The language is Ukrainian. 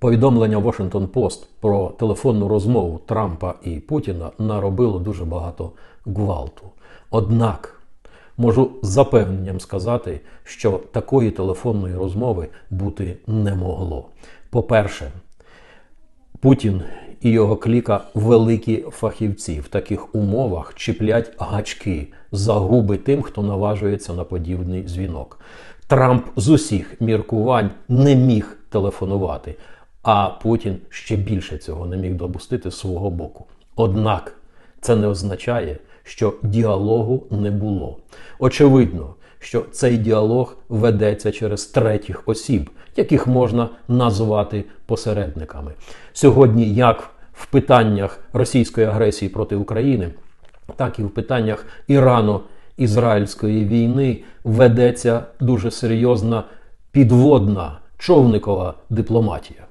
Повідомлення Washington Post про телефонну розмову Трампа і Путіна наробило дуже багато гвалту. Однак можу з запевненням сказати, що такої телефонної розмови бути не могло. По-перше, Путін і його кліка великі фахівці в таких умовах чіплять гачки за губи тим, хто наважується на подібний дзвінок. Трамп з усіх міркувань не міг телефонувати, а Путін ще більше цього не міг допустити з свого боку. Однак це не означає, що діалогу не було. Очевидно, що цей діалог ведеться через третіх осіб, яких можна назвати посередниками. Сьогодні, як в питаннях російської агресії проти України, так і в питаннях Ірано-Ізраїльської війни ведеться дуже серйозна підводна човникова дипломатія.